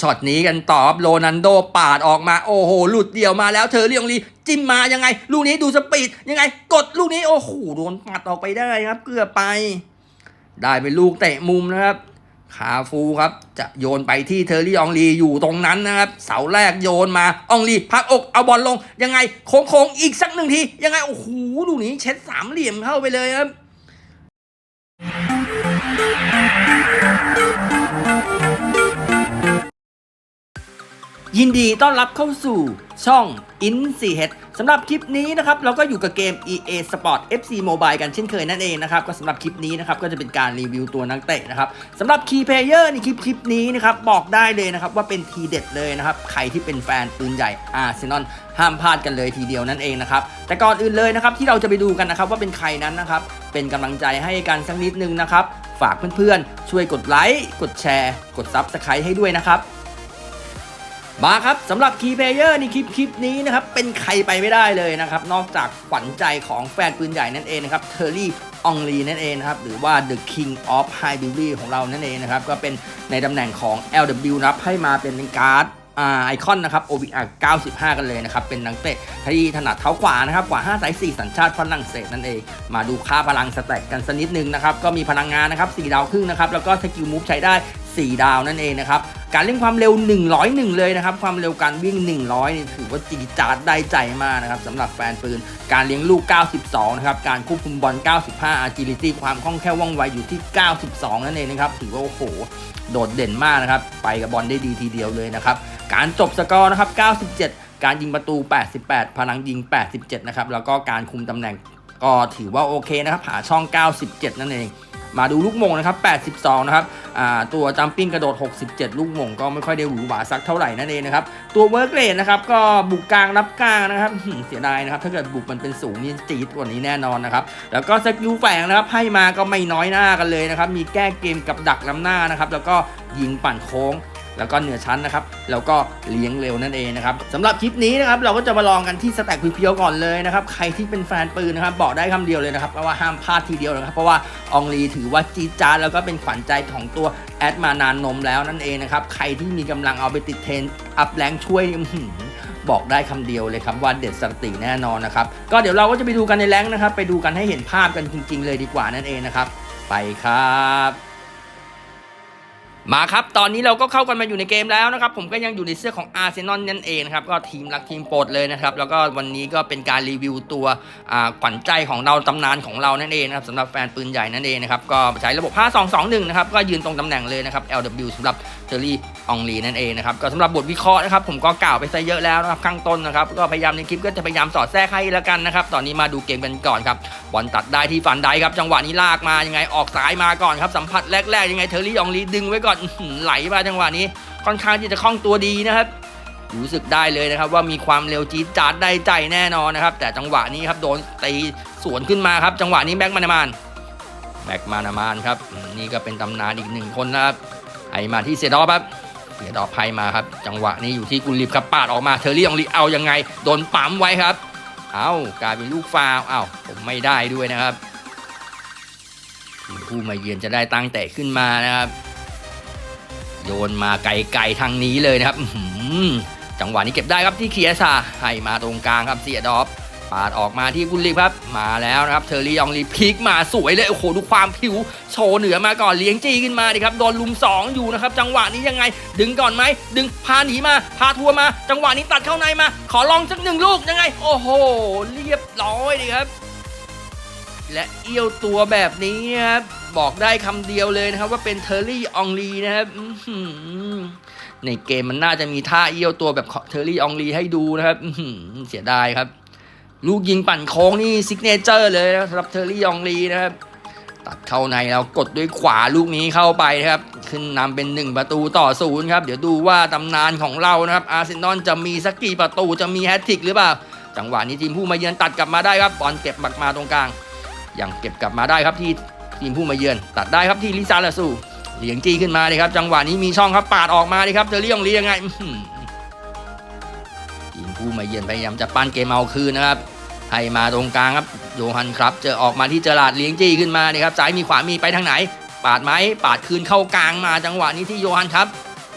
ช็อตนี้กันต่อครับโรนันโดปาดออกมาโอ้โหหลุดเดี่ยวมาแล้วเธอเรียงลีจิ้มมายังไง ลูกนี้ดูสปีดยังไง กดลูกนี้โอ้โหโดนปัดออกไปได้ครับ เกือบไป ได้เป็นลูกเตะมุมนะครับคาฟูครับจะโยนไปที่เทอร์รี่อองลีอยู่ตรงนั้นนะครับ เสาแรกโยนมาอองลีพักอกเอาบอลลงยังไงโค้งๆอีกสักหนึ่งทียังไงโอ้โหลูกนี้เช็ดสามเหลี่ยมเข้าไปเลยครับ ยินดีต้อนรับเข้าสู่ช่อง i n c h สำหรับคลิปนี้นะครับเราก็อยู่กับเกม EA Sport FC Mobile กันเช่นเคยนั่นเองนะครับก็สำหรับคลิปนี้นะครับก็จะเป็นการรีวิวตัวนักเตะนะครับสำหรับ Key Player ในคลิปคลิปนี้นะครับบอกได้เลยนะครับว่าเป็นทีเด็ดเลยนะครับใครที่เป็นแฟนปืนใหญ่อาร์เซนอลห้ามพลาดกันเลยทีเดียวนั่นเองนะครับแต่ก่อนอื่นเลยนะครับที่เราจะไปดูกันนะครับว่าเป็นใครนั้นนะครับเป็นกำลังใจให้กันสักนิดนึงนะครับฝากเพื่อนๆช่วยกดไลค์กดแชร์ กด Subscribe ให้ด้วยนะครับ มาครับสำหรับคีย์เพเยอร์ในคลิปคลิปนี้นะครับ เป็นใครไปไม่ได้เลยนะครับ นอกจากขวัญใจของแฟนปืนใหญ่นั่นเองนะครับเทอร์รี่อองลีนั่นเองนะครับ หรือว่า The King of High Beauty ของเรานั่นเองนะครับ ก็เป็นในตำแหน่งของ LW นับให้มาเป็นการ์ดไอคอนนะครับ OVR 95 กันเลยนะครับ เป็นนักเตะที่ถนัดเท้าขวานะครับ กว่า 5 สาย 4 สัญชาติฝรั่งเศสนั่นเอง มาดูค่าพลังสแต็กกันสักนิดนึงนะครับ ก็มีพลังงานนะครับ 4 ดาวครึ่งนะครับ แล้วก็สกิลมูฟใช้ได้ 4 ดาวนั่นเองนะครับ การเล่นความเร็ว 101 เลยนะครับ ความเร็วการวิ่ง 100นี่ถือว่าจีจาดได้ใจมากนะครับสำหรับแฟนปืน การเลี้ยงลูก 92 นะครับ การควบคุมบอล 95 agility ความคล่องแคล่วว่องไวอยู่ที่ 92 นั่นเองนะครับ ถือว่าโอ้โห โดดเด่นมากนะครับ ไปกับบอลได้ดีทีเดียวเลยนะครับ การจบสกอร์นะครับ 97 การยิงประตู 88 พลังยิง 87 นะครับ แล้วก็การคุมตำแหน่งก็ถือว่าโอเคนะครับ หาช่อง 97 นั่นเอง มาดูลูกมงนะครับ 82 นะครับตัวจัมปิ้งกระโดด 67 ลูกมงก็ไม่ค่อยได้หวือหวาสักเท่าไหร่นั่นเองนะครับ ตัวเวิร์กเลนนะครับก็บุกกลางรับกลางนะครับเสียดายนะครับถ้าเกิดบุกมันเป็นสูงนี่จี๊ดกว่านี้แน่นอนนะครับ แล้วก็สกิลแฝงนะครับให้มาก็ไม่น้อยหน้ากันเลยนะครับ มีแก้เกมกับดักล้ำหน้านะครับ แล้วก็ยิงปั่นโค้ง แล้วก็เหนือชั้นนะครับแล้วก็เลี้ยงเร็วนั่นเองนะครับสำหรับคลิปนี้นะครับเราก็จะมาลองกันที่สแต็กเพียวๆก่อนเลยนะครับใครที่เป็นแฟนปืนนะครับบอกได้คำเดียวเลยนะครับว่าห้ามพลาดทีเดียวนะครับเพราะว่าองลีถือว่าจีจาดแล้วก็เป็นขวัญใจของตัวแอดมานานนมแล้วนั่นเองนะครับใครที่มีกำลังเอาไปติดเทรนอัพแรงช่วยบอกได้คำเดียวเลยครับว่าเด็ดสติแน่นอนนะครับก็เดี๋ยวเราก็จะไปดูกันในแรงนะครับ ไปดูกันให้เห็นภาพกันจริง ๆ เลยดีกว่านั่นเองนะครับ ไปครับ มาครับ ตอนนี้เราก็เข้ากันมาอยู่ในเกมแล้วนะครับ ผมก็ยังอยู่ในเสื้อของอาร์เซนอลนั่นเองนะครับ ก็ทีมรักทีมโปรดเลยนะครับ แล้วก็วันนี้ก็เป็นการรีวิวตัวขวัญใจของเราตำนานของเรานั่นเองนะครับสำหรับแฟนปืนใหญ่นั่นเองนะครับ ก็ใช้ระบบ 5221 นะครับ ก็ยืนตรงตำแหน่งเลยนะครับ LW สำหรับเทอร์รี่องลีนั่นเองนะครับ ก็สำหรับบทวิเคราะห์นะครับ ผมก็กล่าวไปซะเยอะแล้วนะครับ ข้างต้นนะครับ ก็พยายามในคลิปก็จะพยายามสอดแทรกให้ล้วกันนะครับ ตอนนี้มาดูเกมกันก่อนครับ บอลตัดได้ที่ฟันไดครับ จังหวะนี้ลากมายังไงออกซ้ายมาก่อนครับ สัมผัสแรกๆยังไงเทอร์รี่องลีดึงไว้ก่อนอื้อหือไหลมาจังหวะนี้ ค่อนข้างที่จะคล่องตัวดีนะครับ รู้สึกได้เลยนะครับ ว่ามีความเร็วจี๊ดจ๊าดได้ใจแน่นอนนะครับ แต่จังหวะนี้ครับโดนตีสวนขึ้นมาครับ จังหวะนี้แบ็กมานามานแบ็กมานามานครับนี่ก็เป็นตำนานอีกหนึ่งคนนะครับไอมาที่เซดอครับเสียดอกไพมาครับ จังหวะนี้อยู่ที่กุลลิบครับปาดออกมาเทอร์รี่องลีเอายังไง โดนปั๊มไว้ครับ เอากลายเป็นลูกฟาวล์อ้าผมไม่ได้ด้วยนะครับผู้มาเยือนจะได้ตั้งแต่ขึ้นมานะครับ โยนมาไกลๆทางนี้เลยนะครับจังหวะนี้เก็บได้ครับที่เคียซาให้มาตรงกลางครับเสียดอฟปาดออกมาที่กุลลิบครับ มาแล้วนะครับเทอร์รี่ยองลีพลิกมาสวยเลยโอ้โหดูความผิวโชว์เหนือมาก่อนเลี้ยงจีขึ้นมาดิครับโดนลุมสองอยู่นะครับจังหวะนี้ยังไง ดึงก่อนไหมดึงพาหนีมาพาทัวร์มา จังหวะนี้ตัดเข้าในมา ขอลองสักหนึ่งลูกยังไง โอ้โห เรียบร้อยดีครับ และเอี้ยวตัวแบบนี้ครับ บอกได้คำเดียวเลยนะครับ ว่าเป็นเทอร์รี่อองลีนะครับในเกมมันน่าจะมีท่าเอี้ยวตัวแบบเทอร์รี่อองลีให้ดูนะครับเสียดายครับ ลูกยิงปั่นโค้งนี่ซิกเนเจอร์เลยนะสำหรับเทอร์รี่อองลีนะครับ ตัดเข้าในแล้วกดด้วยขวาลูกนี้เข้าไปนะครับ ขึ้นนำเป็น 1 ประตูต่อศูนย์ครับ เดี๋ยวดูว่าตำนานของเรานะครับ อาร์เซนอลจะมีสักกี่ประตูจะมีแฮตทริกหรือเปล่าจังหวะนี้ทีมผู้มาเยือนตัดกลับมาได้ครับบอลเก็บบักมาตรงกลางยังเก็บกลับมาได้ครับที่ ทีมผู้มาเยือน ตัดได้ครับที่ลิซาลาซูเหลียงจี้ขึ้นมาเลยครับจังหวะนี้มีช่องครับปาดออกมาเลยครับเทอร์รี่อองลียังไงทีมผู้มาเยือนพยายามจะปั้นเกมเอาคืนนะครับให้มาตรงกลางครับโยฮันครับเจอออกมาที่เจอราดเลี้ยงจี้ขึ้นมานี่ครับซ้ายมีขวามีไปทางไหน ปาดไหมปาดคืนเข้ากลางมาจังหวะนี้ที่โยฮันครับ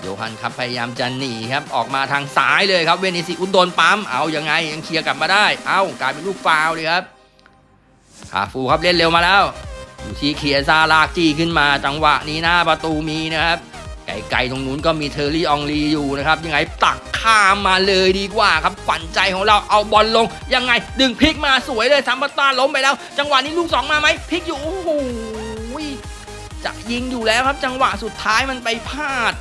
โยฮันครับพยายามจะหนีครับออกมาทางซ้ายเลยครับเวนิซิอุสโดนปั๊มเอายังไงยังเคลียร์กลับมาได้ เอากลายเป็นลูกฟาวเลยครับคาฟูครับเล่นเร็วมาแล้ว อยู่ที่เคียร์ซาลากจี้ขึ้นมาจังหวะนี้หน้าประตูมีนะครับไกลๆตรงนู้นก็มีเทอร์รี่องลีอยู่นะครับ ยังไงตักข้ามมาเลยดีกว่าครับฝันใจของเราเอาบอลลง ยังไงดึงพลิกมาสวยเลยซัมปตาล้มไปแล้ว จังหวะนี้ลูกสองมาไหมพลิกอยู่โอ้โหจะยิงอยู่แล้วครับ จังหวะสุดท้ายมันไปพลาด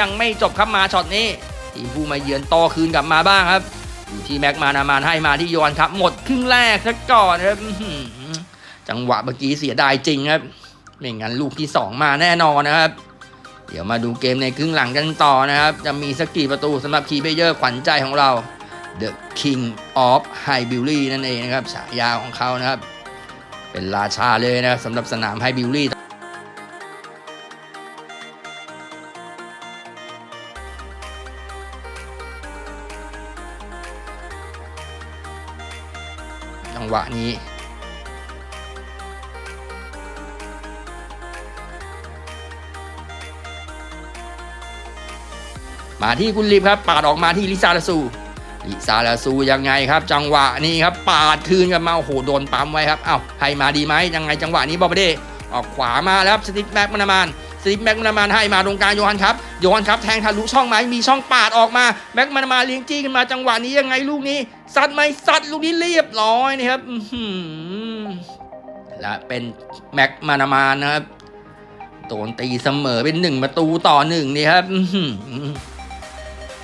ยังไม่จบครับมาช็อตนี้ทีมผู้มาเยือนต่อคืนกลับมาบ้างครับ อยู่ที่แม็กมานามานให้มาที่โยนครับ หมดครึ่งแรกซะก่อนครับ จังหวะเมื่อกี้เสียดายจริงครับไม่งั้นลูกที่สองมาแน่นอนนะครับ เดี๋ยวมาดูเกมในครึ่งหลังกันต่อนะครับ จะมีสักกี่ประตูสำหรับคีเพเยอร์ขวัญใจของเรา The King of High b i l l y นั่นเองนะครับฉายาของเขานะครับ เป็นราชาเลยนะครับสำหรับสนาม High b i l l y จังหวะนี้ มาที่คุณลิฟครับปาดออกมาที่ลิซาลาซูลิซาลาซูยังไงครับ จังหวะนี้ครับปาดคืนกันมาโอ้โหโดนปั๊มไว้ครับเอ้าให้มาดีไหมยังไงจังหวะนี้บอบเดออกขวามาแล้วครับสติปแม็กมานามานสติปแม็กมานามานให้มาตรงกลางโยฮันครับโยฮันครับแทงทะลุช่องไหมมีช่องปาดออกมาแม็กมานามานเลี้ยงจี้ขึ้นมาจังหวะนี้ยังไงลูกนี้ซัดไหมซัดลูกนี้เรียบร้อยนะครับและเป็นแม็กมานามานนะครับโดนตีเสมอเป็นหนึ่งประตูต่อหนึ่งนี่ครับ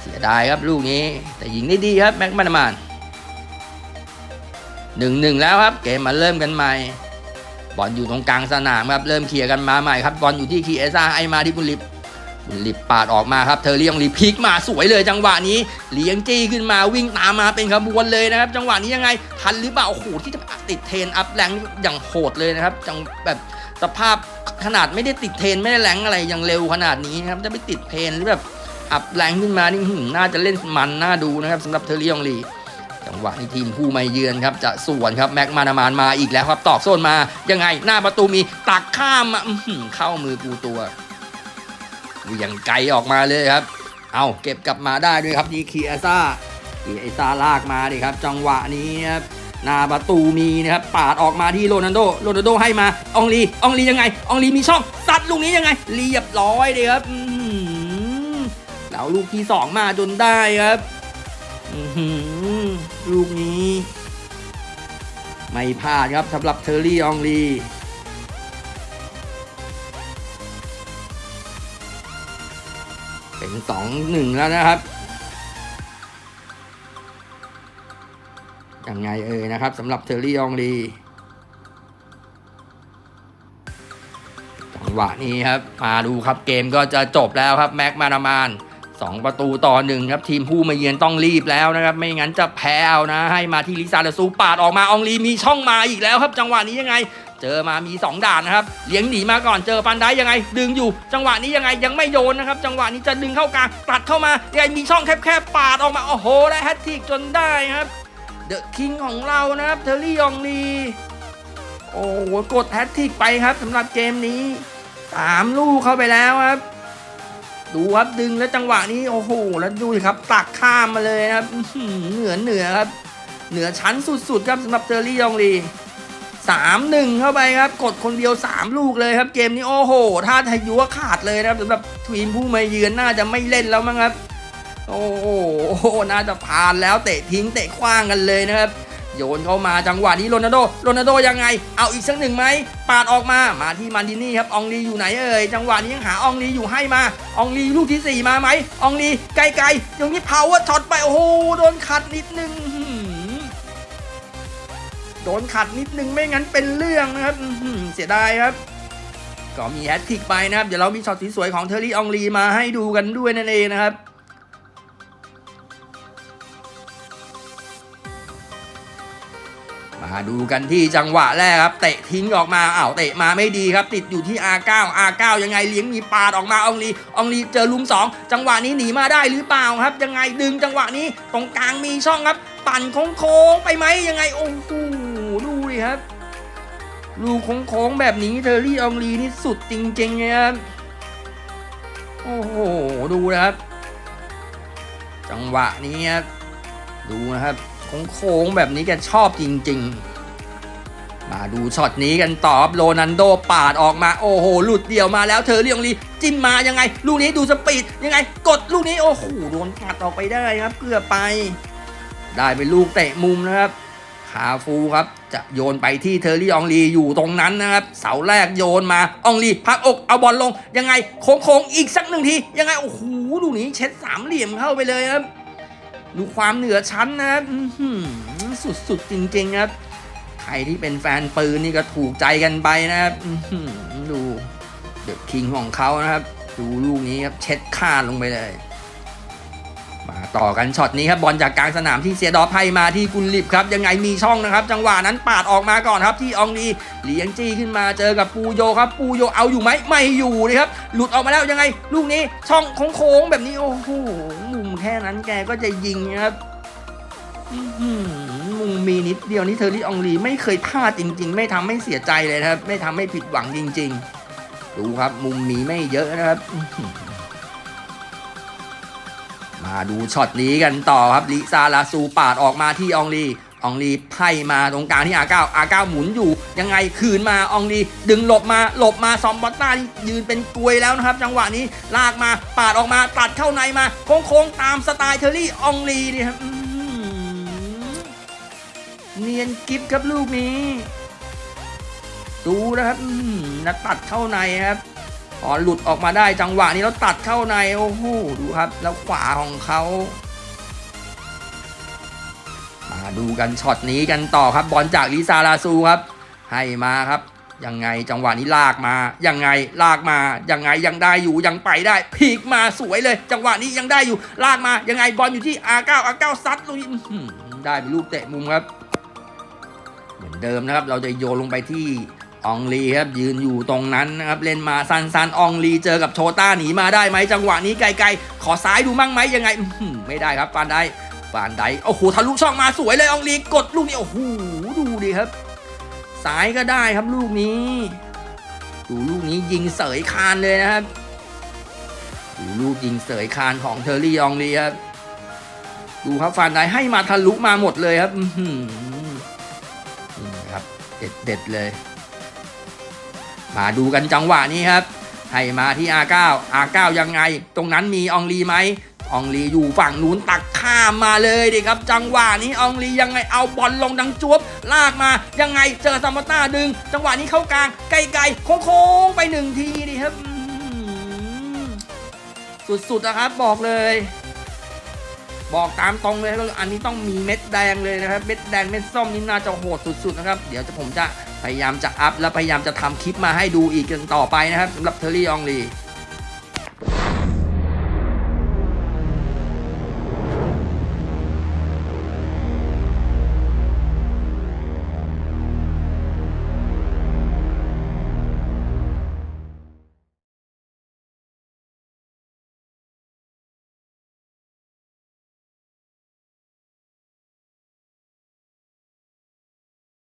เสียดายครับลูกนี้ แต่ยิงได้ดีครับแม็กมานามานหนึ่งหนึ่งแล้วครับ เกมมาเริ่มกันใหม่ บอลอยู่ตรงกลางสนามครับ เริ่มเคลียร์กันมาใหม่ครับ บอลอยู่ที่คีเอซ่าไอมาที่บุญลิปบุญลิปปาดออกมาครับ เธอเลี้ยงรีพลิกมาสวยเลยจังหวะนี้ เลี้ยงจี้ขึ้นมาวิ่งตามมาเป็นขบวนเลยนะครับ จังหวะนี้ยังไงทันหรือเปล่าโอ้โหที่จะติดเทนอัพแรงอย่างโหดเลยนะครับจังแบบสภาพขนาดไม่ได้ติดเทนไม่ได้แรงอะไรยังเร็วขนาดนี้นะครับจะไปติดเทนหรือแบบ อัพแรงขึ้นมานี่หืมน่าจะเล่นมันน่าดูนะครับสำหรับเทอร์รี่ยองลีจังหวะนี้ทีมผู้มาเยือนครับจะสวนครับแม็กมานามานมาอีกแล้วครับตอกโซนมายังไงหน้าประตูมีตักข้ามมาเข้ามือปูตัวเหวียงไกลออกมาเลยครับ เอาเก็บกลับมาได้ด้วยครับดีคีอาซ่าดีไอซ่าลากมาดิครับ จังหวะนี้ครับหน้าประตูมีนะครับปาดออกมาที่โรนัลโดโรนัลโดให้มาองลีองลียังไงองลีมีช่องซัดลูกนี้ยังไงเรียบร้อยเลยครับ แล้วลูกที่สองมาจนได้ครับลูกนี้ ไม่พลาดครับสำหรับเทอร์รี่อองลีเป็นสองหนึ่งแล้วนะครับยังไงเอ่ยนะครับสำหรับเทอร์รี่องลีจังหวะนี้ครับ มาดูครับเกมก็จะจบแล้วครับ แม็กมานามาน 2 ประตูต่อหนึ่งครับ ทีมผู้มาเยือนต้องรีบแล้วนะครับ ไม่งั้นจะแพ้เอานะ ให้มาที่ลิซาลาซูปาดออกมาอองลีมีช่องมาอีกแล้วครับ จังหวะนี้ยังไง เจอมามี 2 ด่านนะครับเลี้ยงหนีมาก่อนเจอฟันได้ยังไง ดึงอยู่ จังหวะนี้ยังไงยังไม่โยนนะครับ จังหวะนี้จะดึงเข้ากลางตัดเข้ามายังไงมีช่องแคบๆปาดออกมาโอ้โหได้แฮตทริกจนได้ครับเดอะคิงของเรานะครับเทอร์รี่ยองลีโอ้โหกดแฮตทริกไปครับสำหรับเกมนี้สามลูกเข้าไปแล้วครับ ดูครับดึงแล้วจังหวะนี้โอ้โหแล้วดูสิครับตักข้ามมาเลยนะครับเหนือเหนือครับเหนือชั้นสุดๆครับสำหรับเจอรี่ยองลีสามหนึ่งเข้าไปครับ กดคนเดียวสามลูกเลยครับ เกมนี้โอ้โหถ้าทายัวขาดเลยนะครับสำหรับทีมผู้มาเยือนน่าจะไม่เล่นแล้วมั้งครับ โอ้โหน่าจะผ่านแล้วเตะทิ้งเตะคว้างกันเลยนะครับ โยนเข้ามาจังหวะนี้โรนัลโดโรนัลโดยังไง เอาอีกสักหนึ่งไหมปาดออกมามาที่มันดินี่ครับอองลีอยู่ไหนเอ่ยจังหวะนี้ยังหาอองลีอยู่ให้มาอองลีลูกที่ 4 มาไหมอองลีไกลๆอย่างนี้เผาว่าช็อตไปโอ้โหโดนขัดนิดนึงโดนขัดนิดนึงไม่งั้นเป็นเรื่องนะครับเสียดายครับก็มีแฮตทิกไปนะครับ เดี๋ยวเรามีช็อตสวยๆของเทอร์รี่อองลีมาให้ดูกันด้วยนั่นเองนะครับ ดูกันที่จังหวะแรกครับ เตะทิ้งออกมาอ้าวเตะมาไม่ดีครับ ติดอยู่ที่ R9 R9 ยังไงเลี้ยงมีปาดออกมาองลีองลีเจอลุมสองจังหวะนี้หนีมาได้หรือเปล่าครับ ยังไงดึงจังหวะนี้ตรงกลางมีช่องครับ ปั่นโค้งๆไปไหมยังไงโอ้โหดูดิครับลูกโค้งๆแบบนี้เทอร์รี่อองลีนี่สุดจริงๆเลยครับโอ้โหดูนะครับ จังหวะนี้ครับดูนะครับ โค้งๆแบบนี้แกชอบจริง ๆ มาดูช็อตนี้กันต่อบโรนันโดปาดออกมาโอ้โหหลุดเดี่ยวมาแล้วเธอเรียงลีจิ้มมายังไง ลูกนี้ดูสปีดยังไง กดลูกนี้โอ้โหโดนตัดออกไปได้ครับเกือบไป ได้เป็นลูกเตะมุมนะครับคาฟูครับจะโยนไปที่เทอร์รี่อองลีอยู่ตรงนั้นนะครับ เสาแรกโยนมาอองลีพักอกเอาบอลลงยังไงโค้งๆอีกสักหนึ่งที ยังไง โอ้โหดูนี้เช็ดสามเหลี่ยมเข้าไปเลยครับ ดูความเหนือชั้นนะครับสุดๆจริงๆครับ ใครที่เป็นแฟนปืนนี่ก็ถูกใจกันไปนะครับดูเดอะคิงของเขานะครับ ดูลูกนี้ครับเช็ดข้าลงไปเลย มาต่อกันช็อตนี้ครับบอลจากกลางสนามที่เสียดอฟให้มาที่กุลลิบครับ ยังไงมีช่องนะครับ จังหวะนั้นปาดออกมาก่อนครับที่อองลีเลี้ยงจี้ขึ้นมาเจอกับปูโยครับ ปูโยเอาอยู่ไหมไม่อยู่เลยครับ หลุดออกมาแล้วยังไง ลูกนี้ช่องโค้งๆแบบนี้โอ้โห แค่นั้นแกก็จะยิงนะครับมุมมีนิดเดียวนี่เทอร์รี่องลีไม่เคยพลาดจริง ๆ ไม่ทำให้เสียใจเลยครับ ไม่ทำให้ผิดหวังจริง ๆ ดูครับ มุมมีไม่เยอะนะครับ มาดูช็อตนี้กันต่อครับลิซาลาซูปาดออกมาที่องลี องลีไพ่มาตรงกลางที่อาเก้าอาเก้าหมุนอยู่ ยังไงคืนมาอองลีดึงหลบมาหลบมาซอมบอตต้ายืนเป็นกลวยแล้วนะครับ จังหวะนี้ลากมาปาดออกมาตัดเข้าในมาโค้งๆตามสไตล์เทอร์รี่อองลีนี่ครับเนียนกิฟครับลูกนี้ ดูนะครับนะตัดเข้าในครับพอหลุดออกมาได้จังหวะนี้แล้วตัดเข้าในโอ้โหดูครับ แล้วขวาของเขา ดูกันช็อตนี้กันต่อครับบอลจากลิซาลาซูครับ ให้มาครับยังไงจังหวะนี้ลากมายังไงลากมายังไงยังได้อยู่ยังไปได้พีกมาสวยเลย จังหวะนี้ยังได้อยู่ ลากมายังไงบอลอยู่ที่ R9 R9 ซัดลุยอื้อหือได้เป็นลูกเตะมุมครับ เหมือนเดิมนะครับ เราจะโยนลงไปที่อองลีครับยืนอยู่ตรงนั้นนะครับเล่นมาซันซันอองลีเจอกับโชต้าหนีมาได้ไหมจังหวะนี้ไกลๆขอซ้ายดูมั่งไหมยังไงไม่ได้ครับฟานได้ ฟานได้โอ้โหทะลุช่องมาสวยเลยอองลีกดลูกนี้โอ้โหดูดิครับซ้ายก็ได้ครับลูกนี้ ดูลูกนี้ยิงเสยคานเลยนะครับดูลูกยิงเสยคานของเทอร์รี่อองลีครับดูครับฟานได้ให้มาทะลุมาหมดเลยครับนี่ครับเด็ดเด็ดเลย มาดูกันจังหวะนี้ครับให้มาที่ R9 R9 ยังไง ตรงนั้นมีอองลีไหม อองลีอยู่ฝั่งนู้นตักข้ามมาเลยดิครับ จังหวะนี้อองลียังไงเอาบอลลงดังจวบลากมายังไงเจอซามอต้าดึง จังหวะนี้เข้ากลางไกลๆโค้งๆไปหนึ่งทีดิครับ สุดๆนะครับบอกเลย บอกตามตรงเลยครับอันนี้ต้องมีเม็ดแดงเลยนะครับ เม็ดแดงเม็ดส้มนี่น่าจะโหดสุดๆนะครับ เดี๋ยวจะผมจะพยายามจะอัพและพยายามจะทำคลิปมาให้ดูอีกกันต่อไปนะครับสำหรับเทอร์รี่อองลี